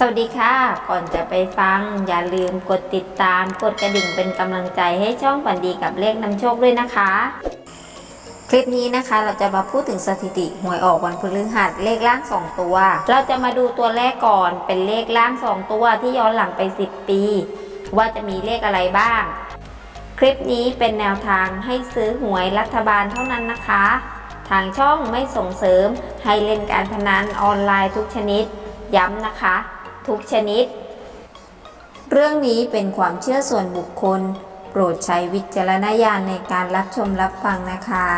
สวัสดีค่ะ ก่อนจะไปฟังอย่าลืมกดติดตาม กดกระดิ่งเป็นกำลังใจให้ช่องฝันดีกับเลขนำโชคด้วยนะคะ คลิปนี้นะคะเราจะมาพูดถึงสถิติหวยออกวันพฤหัสเลขล่าง 2 ตัว เราจะมาดูตัวแรกก่อนเป็นเลขล่าง 2 ตัวที่ย้อนหลังไป 10 ปี ว่าจะมีเลขอะไรบ้าง คลิปนี้เป็นแนวทางให้ซื้อหวยรัฐบาลเท่านั้นนะคะ ทางช่องไม่ส่งเสริมให้เล่นการพนันออนไลน์ทุกชนิด ย้ำนะคะ ทุกชนิด เรื่องนี้เป็นความเชื่อส่วนบุคคล โปรดใช้วิจารณญาณในการรับชมรับฟังนะคะ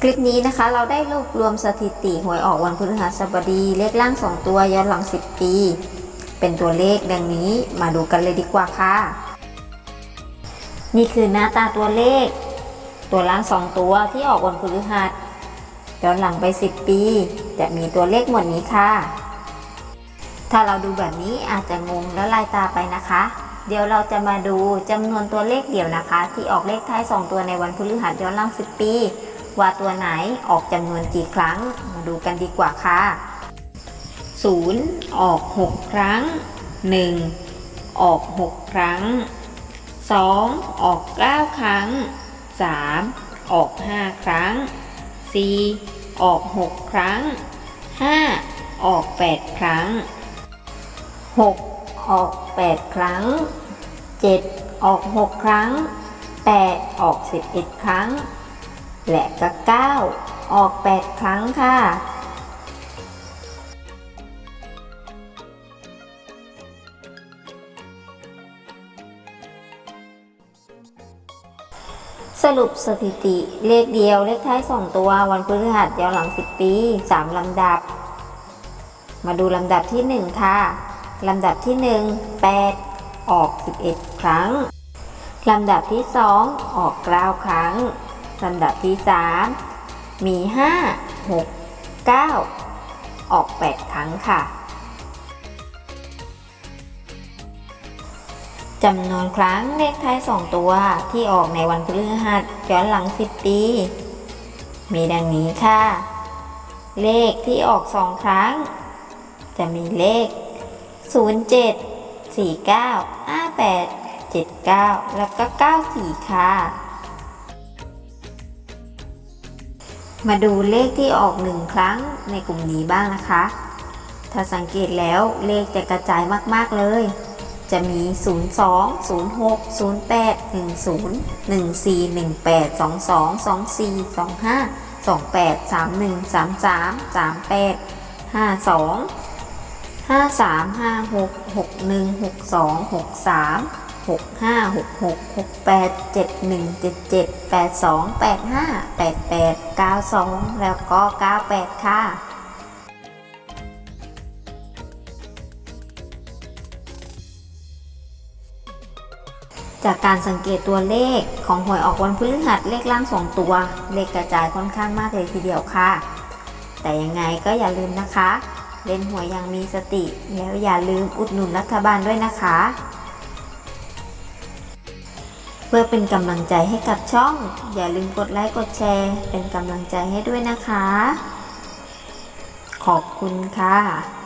คลิปนี้นะคะเราได้รวบรวมสถิติหวยออกวันพฤหัสบดีเลขล่าง 2 ตัวย้อนหลัง 10 ปี เป็นตัวเลขดังนี้มาดูกันเลยดีกว่าค่ะ นี่คือหน้าตาตัวเลข ตัวล่าง2ตัวที่ออกวันพฤหัสย้อนหลังไป 10 ปี จะมีตัวเลขหมดนี้ค่ะ ถ้าเราดูแบบนี้อาจจะงงและลายตาไปนะคะ เดี๋ยวเราจะมาดูจำนวนตัวเลขเดี่ยวนะคะ ที่ออกเลขท้าย 2 ตัวในวันพฤหัสย้อนหลัง 10 ปี ว่าตัวไหนออกจำนวนกี่ครั้ง มาดูกันดีกว่าค่ะ 0 ออก 6 ครั้ง 1 ออก 6 ครั้ง 2 ออก 9 ครั้ง 3 ออก 5 ครั้ง 4 ออก 6 ครั้ง 5 ออก 8 ครั้ง 6 ออก 8 ครั้ง 7 ออก 6 ครั้ง 8 ออก 11 ครั้ง และก็ 9 ออก 8 ครั้งค่ะ สรุปสถิติเลขเดียวเลขท้าย2ตัววันพฤหัสย้อนหลัง 10 ปี3ลำดับ มาดูลำดับที่ 1 ค่ะ ลำดับที่ 1 8 ออก 11 ครั้ง ลำดับที่ 2 ออก 9 ครั้ง ลำดับที่ 3 มี 5 6 9 ออก 8 ครั้งค่ะ จำนวนครั้งเลขท้าย 2 ตัวที่ออกในวันพฤหัสย้อนหลัง 10 ปี มีดังนี้ค่ะ เลขที่ออก 2 ครั้ง จะมีเลข 07 49 58 79 แล้วก็ 94 ค่ะ มาดูเลขที่ออก 1 ครั้งในกลุ่มนี้บ้างนะคะ ถ้าสังเกตแล้วเลขจะกระจายมาก ๆ เลย จะมี 02 06 08 10 14 18 22 24 25 28 31 33 38 52 53 56 61 62 63 65 66 68 71 77 82 85 88 92 แล้วก็ 98 ค่ะ จากการสังเกตตัวเลขของหวยออกวันพฤหัสเลขล่าง2ตัว เลขกระจายค่อนข้างมากเลยทีเดียวค่ะ แต่ยังไงก็อย่าลืมนะคะ เล่นหวยอย่างมีสติ แล้วอย่าลืมอุดหนุนรัฐบาลด้วยนะคะ เพื่อเป็นกำลังใจให้กับช่อง อย่าลืมกดไลค์กดแชร์ เป็นกำลังใจให้ด้วยนะคะ ขอบคุณค่ะ